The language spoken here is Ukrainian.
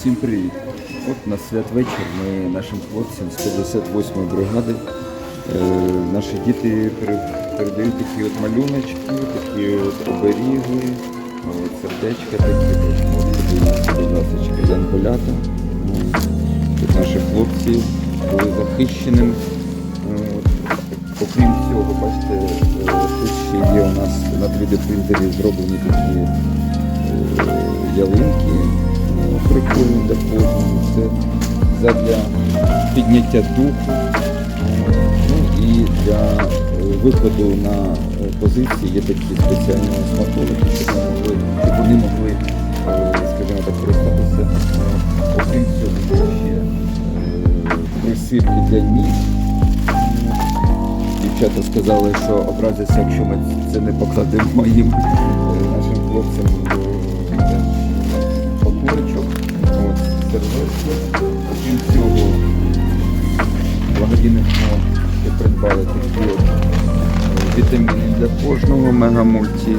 Всім привіт! От на святвечір ми нашим хлопцям з 58-ї бригади. Е, наші діти передають такі от малюночки, такі от оберіги, от сердечка такі. От, будь ласка. Тут наші хлопці були захищеними. Е. Окрім цього, бачите, е, тут ще є у нас на 3D принтері зроблені такі ялинки прикольні для кожного. Це задля підняття духу. Ну і для е, виходу на е, позиції є такі спеціальні смаколики, щоб вони могли, е, скажімо так, користатися. Окрім цього, ще присипки для ніг. Дівчата сказали, що образяться, якщо ми це не покладемо їм е, нашим хлопцям От, серветки. Цього, благодійних ще придбали такі вітаміни для кожного мегамульті.